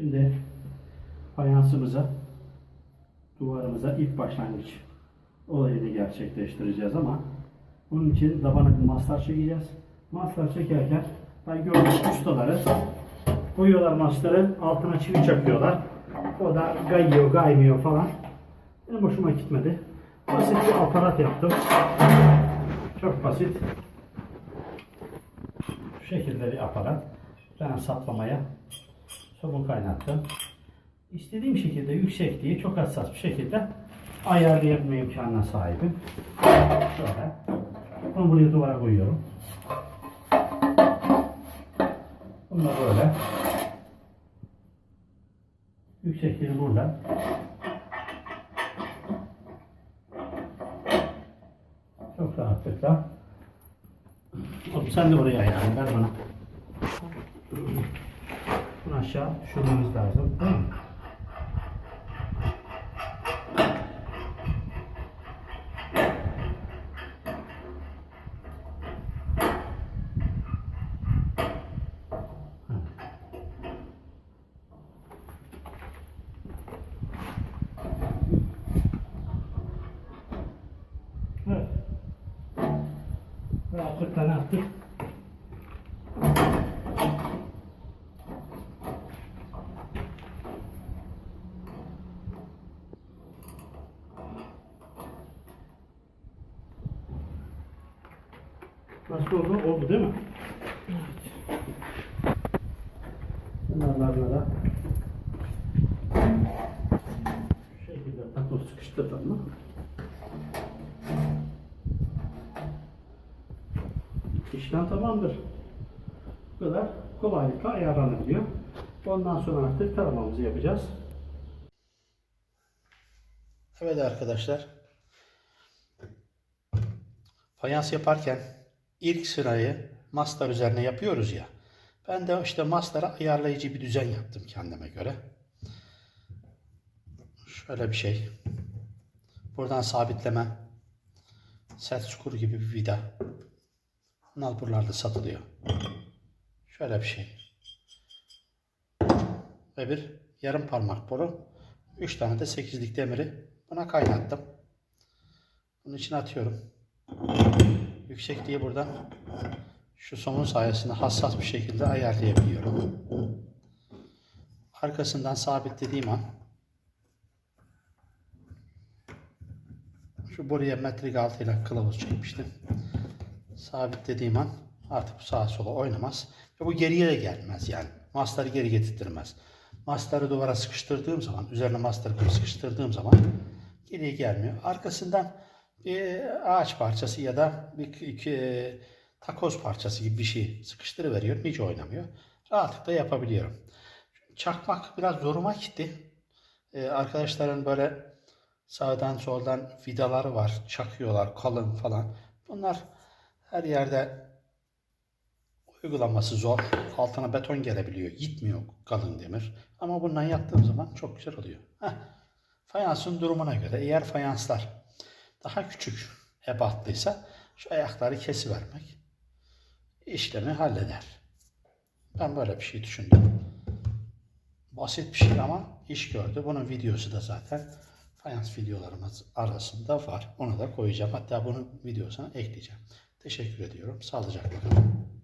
Şimdi fayansımıza duvarımıza ilk başlangıç olayını gerçekleştireceğiz ama bunun için tabana bir maslar çekeceğiz. Maslar çekerken ben gördüğüm ustaları koyuyorlar masları altına çivi çakıyorlar. O da kayıyor kaymıyor falan. Benim hoşuma gitmedi. Basit bir aparat yaptım. Çok basit. Şu şekilde bir aparat. Ben saplamaya somun kaynattım. İstediğim şekilde yüksekliği çok hassas bir şekilde ayarlayabilme imkanına sahibim. Şöyle. Bunu buraya duvara koyuyorum. Bunu da böyle. Yüksekliği burada. Çok rahatlıkla. Oğlum sen de oraya ayarla. Ver bana. Aşağı düşürmemiz lazım. Evet. Rahatlıkla ne yaptık? Nasıl oldu? Oldu değil mi? Evet. Kenarlarına şu şekilde takoz sıkıştırdım mı? İşlem tamamdır. Bu kadar kolaylıkla ayarlanabiliyor. Ondan sonra artık taramamızı yapacağız. Evet arkadaşlar. Fayans yaparken ilk sırayı mastar üzerine yapıyoruz ya. Ben de işte mastara ayarlayıcı bir düzen yaptım kendime göre. Şöyle bir şey. Buradan sabitleme. Set skur gibi bir vida. Bunlar buralarda satılıyor. Şöyle bir şey. Ve bir yarım parmak boru. Üç tane de sekizlik demiri buna kaynattım. Bunun için atıyorum. Yüksekliği buradan şu somun sayesinde hassas bir şekilde ayarlayabiliyorum. Arkasından sabitlediğim an şu buraya metrik altıyla kılavuz çekmiştim. Sabitlediğim an artık bu sağa sola oynamaz. Ve bu geriye de gelmez yani. Mastarı geri getirtmez. Mastarı duvara sıkıştırdığım zaman, üzerine mastarı koyup sıkıştırdığım zaman geriye gelmiyor. Arkasından bir ağaç parçası ya da bir iki, e, takoz parçası gibi bir şey sıkıştırıveriyorum. Hiç oynamıyor. Rahatlıkla yapabiliyorum. Çakmak biraz zoruma gitti. Ee, arkadaşların böyle sağdan soldan vidaları var. Çakıyorlar kalın falan. Bunlar her yerde uygulaması zor. Altına beton gelebiliyor. Gitmiyor kalın demir. Ama bundan yaptığım zaman çok güzel oluyor. Heh. Fayansın durumuna göre eğer fayanslar daha küçük ebatlıysa şu ayakları kesivermek işlemi halleder. Ben böyle bir şey düşündüm. Basit bir şey ama iş gördü. Bunun videosu da zaten fayans videolarımız arasında var. Onu da koyacağım. Hatta bunun videosuna ekleyeceğim. Teşekkür ediyorum. Sağlıcakla kalın.